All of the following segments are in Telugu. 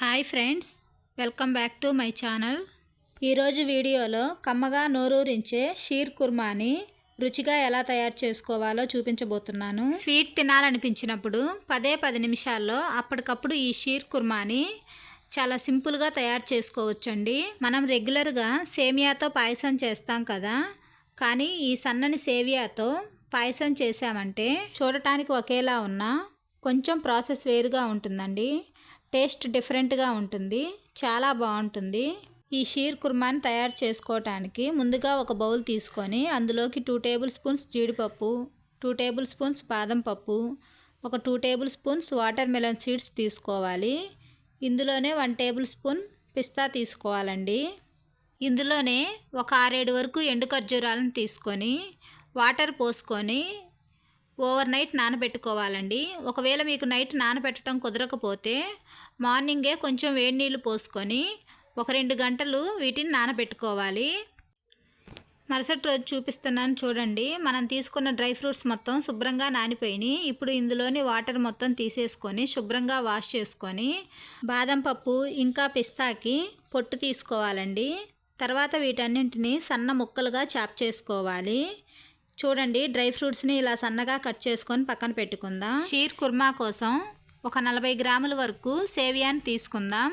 Hi friends welcome back to my channel. ఈరోజు వీడియోలో కమ్మగా నోరూరించే షీర్ కుర్మాని రుచిగా ఎలా తయారు చేసుకోవాలో చూపించబోతున్నాను. స్వీట్ తినాలనిపించినప్పుడు పదే పది నిమిషాల్లో అప్పటికప్పుడు ఈ షీర్ కుర్మాని చాలా సింపుల్గా తయారు చేసుకోవచ్చండి. మనం రెగ్యులర్గా సేమియాతో పాయసం చేస్తాం కదా కానీ ఈ సన్నని సేవియాతో పాయసం చేసామంటే చూడటానికి ఒకేలా ఉన్నా కొంచెం ప్రాసెస్ వేరుగా ఉంటుందండి. టేస్ట్ డిఫరెంట్గా ఉంటుంది. చాలా బాగుంటుంది. ఈ షీర్ కుర్మాని తయారు చేసుకోవటానికి ముందుగా ఒక బౌల్ తీసుకొని అందులోకి టూ టేబుల్ స్పూన్స్ జీడిపప్పు టూ టేబుల్ స్పూన్స్ బాదం పప్పు ఒక two tablespoons watermelon seeds తీసుకోవాలి. ఇందులోనే వన్ టేబుల్ స్పూన్ పిస్తా తీసుకోవాలండి. ఇందులోనే ఒక ఆరేడు వరకు ఎండు ఖర్జూరాలను తీసుకొని వాటర్ పోసుకొని ఓవర్ నైట్ నానబెట్టుకోవాలండి. ఒకవేళ మీకు నైట్ నానబెట్టడం కుదరకపోతే మార్నింగే కొంచెం వేడి నీళ్ళు పోసుకొని ఒక రెండు గంటలు వీటిని నానబెట్టుకోవాలి. మరుసటి రోజు చూపిస్తున్నాను చూడండి. మనం తీసుకున్న డ్రై ఫ్రూట్స్ మొత్తం శుభ్రంగా నానిపోయినాయి. ఇప్పుడు ఇందులోని వాటర్ మొత్తం తీసేసుకొని శుభ్రంగా వాష్ చేసుకొని బాదం పప్పు ఇంకా పిస్తాకి పొట్టు తీసుకోవాలండి. తర్వాత వీటన్నింటిని సన్న ముక్కలుగా చాప్ చేసుకోవాలి. చూడండి డ్రై ఫ్రూట్స్ని ఇలా సన్నగా కట్ చేసుకొని పక్కన పెట్టుకుందాం. షీర్ కుర్మా కోసం ఒక నలభై గ్రాముల వరకు సేవియాని తీసుకుందాం.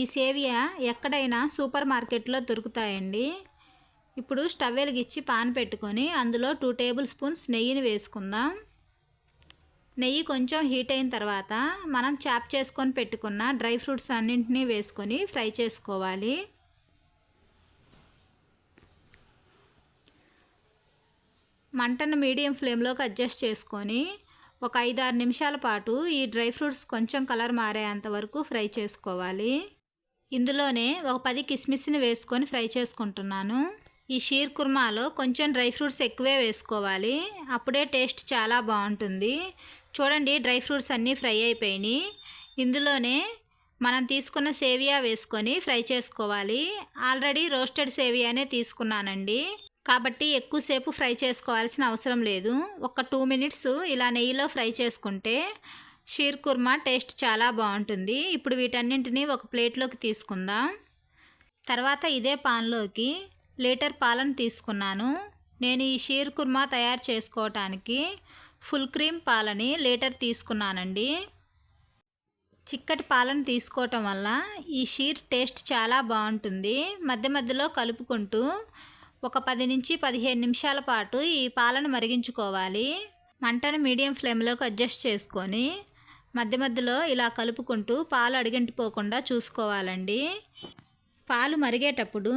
ఈ సేవియా ఎక్కడైనా సూపర్ మార్కెట్లో దొరుకుతాయండి. ఇప్పుడు స్టవ్ వెలిగించి పాన్ పెట్టుకొని అందులో టూ టేబుల్ స్పూన్స్ నెయ్యిని వేసుకుందాం. నెయ్యి కొంచెం హీట్ అయిన తర్వాత మనం చాప్ చేసుకొని పెట్టుకున్న డ్రై ఫ్రూట్స్ అన్నింటినీ వేసుకొని ఫ్రై చేసుకోవాలి. మంటను మీడియం ఫ్లేమ్లోకి అడ్జస్ట్ చేసుకొని ఒక ఐదు ఆరు నిమిషాల పాటు ఈ డ్రై ఫ్రూట్స్ కొంచెం కలర్ మారేంత వరకు ఫ్రై చేసుకోవాలి. ఇందులోనే ఒక పది కిస్మిస్ని వేసుకొని ఫ్రై చేసుకుంటున్నాను. ఈ షీర్ కుర్మాలో కొంచెం డ్రై ఫ్రూట్స్ ఎక్కువే వేసుకోవాలి. అప్పుడే టేస్ట్ చాలా బాగుంటుంది. చూడండి డ్రై ఫ్రూట్స్ అన్నీ ఫ్రై అయిపోయినాయి. ఇందులోనే మనం తీసుకున్న సేవియా వేసుకొని ఫ్రై చేసుకోవాలి. ఆల్రెడీ రోస్టెడ్ సేవియానే తీసుకున్నానండి. కాబట్టి ఎక్కువసేపు ఫ్రై చేసుకోవాల్సిన అవసరం లేదు. ఒక టూ మినిట్స్ ఇలా నెయ్యిలో ఫ్రై చేసుకుంటే షీర్ కుర్మా టేస్ట్ చాలా బాగుంటుంది. ఇప్పుడు వీటన్నింటినీ ఒక ప్లేట్లోకి తీసుకుందాం. తర్వాత ఇదే పాన్లోకి లీటర్ పాలను తీసుకున్నాను. నేను ఈ షీర్ కుర్మా తయారు చేసుకోవటానికి ఫుల్ క్రీమ్ పాలని లీటర్ తీసుకున్నానండి. చిక్కటి పాలను తీసుకోవటం వల్ల ఈ షీర్ టేస్ట్ చాలా బాగుంటుంది. మధ్య మధ్యలో కలుపుకుంటూ ఒక పది నుంచి పదిహేను నిమిషాల పాటు ఈ పాలను మరిగించుకోవాలి. మంటను మీడియం ఫ్లేమ్లోకి అడ్జస్ట్ చేసుకొని మధ్య మధ్యలో ఇలా కలుపుకుంటూ పాలు అడిగంటిపోకుండా చూసుకోవాలండి. పాలు మరిగేటప్పుడు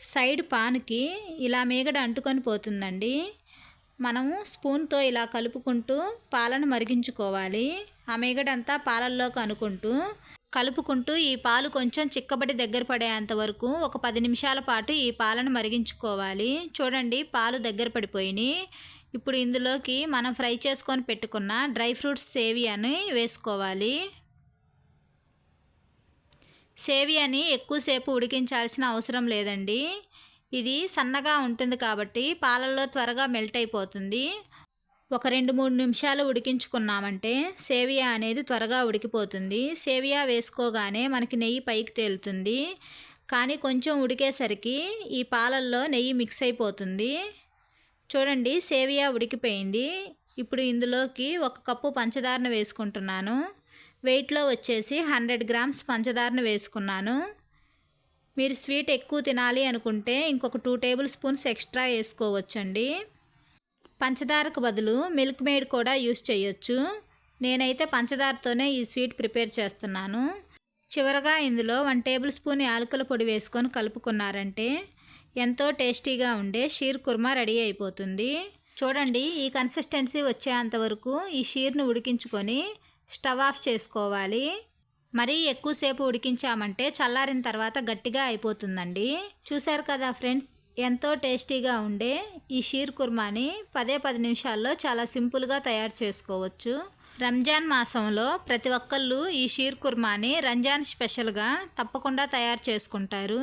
సైడ్ పాన్కి ఇలా మీగడ అంటుకొని పోతుందండి. మనము స్పూన్తో ఇలా కలుపుకుంటూ పాలను మరిగించుకోవాలి. ఆ మీగడంతా పాలల్లోకి అనుకుంటూ కలుపుకుంటూ ఈ పాలు కొంచెం చిక్కబడి దగ్గర పడేంత వరకు ఒక పది నిమిషాల పాటు ఈ పాలను మరిగించుకోవాలి. చూడండి పాలు దగ్గర పడిపోయినాయి. ఇప్పుడు ఇందులోకి మనం ఫ్రై చేసుకొని పెట్టుకున్న డ్రై ఫ్రూట్స్ సేవియాని వేసుకోవాలి. సేవియాని ఎక్కువసేపు ఉడికించాల్సిన అవసరం లేదండి. ఇది సన్నగా ఉంటుంది కాబట్టి పాలల్లో త్వరగా మెల్ట్ అయిపోతుంది. ఒక రెండు మూడు నిమిషాలు ఉడికించుకున్నామంటే సేవియా అనేది త్వరగా ఉడికిపోతుంది. సేవియా వేసుకోగానే మనకి నెయ్యి పైకి తేలుతుంది. కానీ కొంచెం ఉడికేసరికి ఈ పాలల్లో నెయ్యి మిక్స్ అయిపోతుంది. చూడండి సేవియా ఉడికిపోయింది. ఇప్పుడు ఇందులోకి ఒక కప్పు పంచదారను వేసుకుంటున్నాను. వెయిట్లో వచ్చేసి హండ్రెడ్ గ్రామ్స్ పంచదారను వేసుకున్నాను. మీరు స్వీట్ ఎక్కువ తినాలి అనుకుంటే ఇంకొక టూ టేబుల్ స్పూన్స్ ఎక్స్ట్రా వేసుకోవచ్చండి. పంచదారకు బదులు మిల్క్ మేడ్ కూడా యూస్ చేయొచ్చు. నేనైతే పంచదారతోనే ఈ స్వీట్ ప్రిపేర్ చేస్తున్నాను. చివరగా ఇందులో వన్ టేబుల్ స్పూన్ యాలకుల పొడి వేసుకొని కలుపుకున్నారంటే ఎంతో టేస్టీగా ఉండే షీర్ కుర్మా రెడీ అయిపోతుంది. చూడండి ఈ కన్సిస్టెన్సీ వచ్చేంత వరకు ఈ షీర్ను ఉడికించుకొని స్టవ్ ఆఫ్ చేసుకోవాలి. మరీ ఎక్కువసేపు ఉడికించామంటే చల్లారిన తర్వాత గట్టిగా అయిపోతుందండి. చూశారు కదా ఫ్రెండ్స్ ఎంతో టేస్టీగా ఉండే ఈ షీర్ కుర్మాని పదే పది నిమిషాల్లో చాలా సింపుల్గా తయారు చేసుకోవచ్చు. రంజాన్ మాసంలో ప్రతి ఒక్కళ్ళు ఈ షీర్ కుర్మాని రంజాన్ స్పెషల్గా తప్పకుండా తయారు చేసుకుంటారు.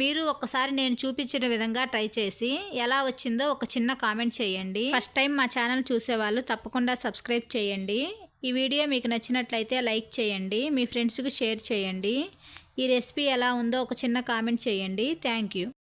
మీరు ఒకసారి నేను చూపించిన విధంగా ట్రై చేసి ఎలా వచ్చిందో ఒక చిన్న కామెంట్ చేయండి. ఫస్ట్ టైం మా ఛానల్ చూసేవాళ్ళు తప్పకుండా సబ్స్క్రైబ్ చేయండి. ఈ వీడియో మీకు నచ్చినట్లయితే లైక్ చేయండి మీ ఫ్రెండ్స్కి షేర్ చేయండి. ఈ రెసిపీ ఎలా ఉందో ఒక చిన్న కామెంట్ చేయండి. Thank you.